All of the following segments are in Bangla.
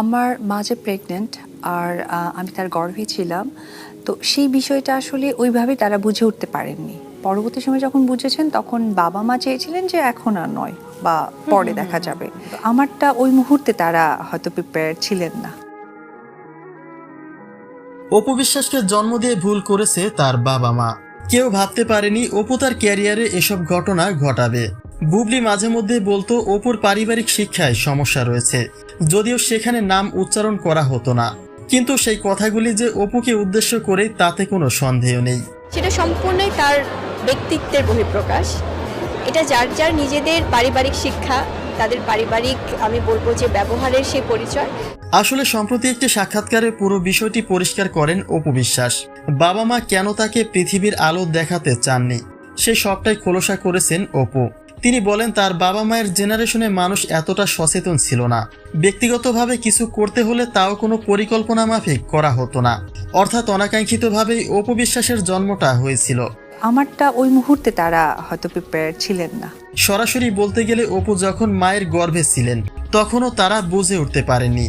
আমার মা যে প্রেগনেন্ট আর আমি তার গর্ভে ছিলাম তো সেই বিষয়টা আসলে ওইভাবে তারা বুঝে উঠতে পারেননি। পরবর্তী সময় যখন বুঝেছেন তখন বাবা মা চেয়েছিলেন যে এখন আর নয় বা পরে দেখা যাবে। তো আমারটা ওই মুহূর্তে তারা হয়তো প্রিপেয়ার ছিলেন না। অপু বিশ্বাসকে জন্ম দিয়ে ভুল করেছে তার বাবা মা। কেউ ভাবতে পারেনি অপু তার ক্যারিয়ারে এসব ঘটনা ঘটাবে। বুবলি মাঝে মধ্যে বলতো অপুর পারিবারিক শিক্ষায় সমস্যা রয়েছে। যদিও সেখানে নাম উচ্চারণ করা হতো না। কিন্তু সেই কথাগুলি যে অপুকে উদ্দেশ্য করে তাতে কোনো সন্দেহ নেই। সেটা সম্পূর্ণই তার ব্যক্তিত্বের বহিঃপ্রকাশ। এটা যার যার নিজেদের পারিবারিক শিক্ষা তাদের পারিবারিক আমি বলব যে ব্যবহারের সেই পরিচয়। আসলে সম্প্রতি একটি সাক্ষাৎকারে পুরো বিষয়টি পরিষ্কার করেন অপু বিশ্বাস। বাবা মা কেন তাকে পৃথিবীর আলো দেখাতে চাননি সে সবটাই খোলসা করেছেন অপু। তিনি বলেন তার বাবা মায়ের জেনারেশনে মানুষ এতটা সচেতন ছিল না। ব্যক্তিগতভাবে কিছু করতে হলে তাও কোনো পরিকল্পনা মাফিক করা হতো না। অর্থাৎ অনাকাঙ্ক্ষিতভাবেই অপু বিশ্বাসের জন্মটা হয়েছিল। আমারটা ওই মুহূর্তে তারা হয়তো প্রিপেয়ার ছিলেন না। সরাসরি বলতে গেলে অপু যখন মায়ের গর্ভে ছিলেন তখনও তারা বুঝে উঠতে পারেনি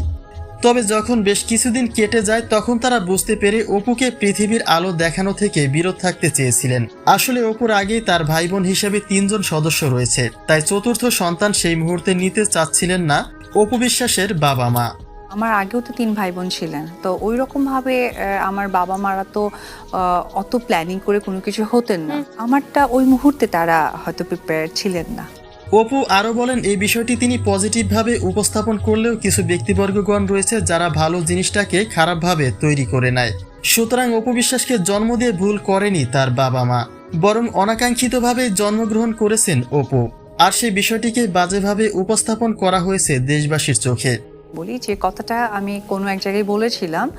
তবে যখন বেশ কিছুদিন কেটে যায় তখন তারা বুঝতে পেরে অপুকে পৃথিবীর আলো দেখানো থেকে বিরত থাকতে চেয়েছিলেন। আসলে অপুর আগেই তার ভাই বোন হিসেবে তিনজন সদস্য রয়েছে। তাই চতুর্থ সন্তান সেই মুহূর্তে নিতে চাচ্ছিলেন না অপু বিশ্বাসের বাবা মা। আমার আগেও তো তিন ভাই বোন ছিলেন। তো ওই রকম ভাবে আহ, আমার বাবা মারা তো আহ, অত প্ল্যানিং করে কোনো কিছু হতেন না। আমারটা ওই মুহূর্তে তারা হয়তো প্রিপেয়ার ছিলেন না। অপু আরও বলেন এই বিষয়টি তিনি পজিটিভভাবে উপস্থাপন করলেও কিছু ব্যক্তিবর্গগণ রয়েছে যারা ভালো জিনিসটাকে খারাপভাবে তৈরি করে নেয়। সুতরাং অপু বিশ্বাসকে জন্ম দিয়ে ভুল করেনি তার বাবা মা বরং অনাকাঙ্ক্ষিতভাবে জন্মগ্রহণ করেছেন অপু। আর সেই বিষয়টিকে বাজেভাবে উপস্থাপন করা হয়েছে দেশবাসীর চোখে। বলি যে কথাটা আমি কোনো এক জায়গায় বলেছিলাম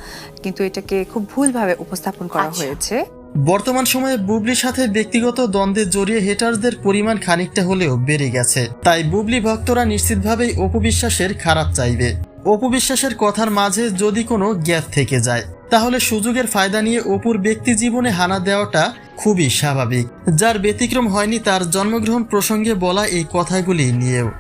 কিন্তু এটাকে খুব ভুলভাবে উপস্থাপন করা আচ্ছা। হয়েছে। বর্তমান সময়ে বুবলির সাথে ব্যক্তিগত দ্বন্দ্বে জড়িয়ে হেটার্সদের পরিমাণ খানিকটা হলেও বেড়ে গেছে। তাই বুবলি ভক্তরা নিশ্চিতভাবেই অপবিশ্বাসের খারাপ চাইবে। অপবিশ্বাসের কথার মাঝে যদি কোনো গ্যাপ থেকে যায়, তাহলে সুযোগের ফায়দা নিয়ে অপুর ব্যক্তি জীবনে হানা দেওয়াটা খুবই স্বাভাবিক। যার ব্যতিক্রম হয়নি তার জন্মগ্রহণ প্রসঙ্গে বলা এই কথাগুলি নিয়েও।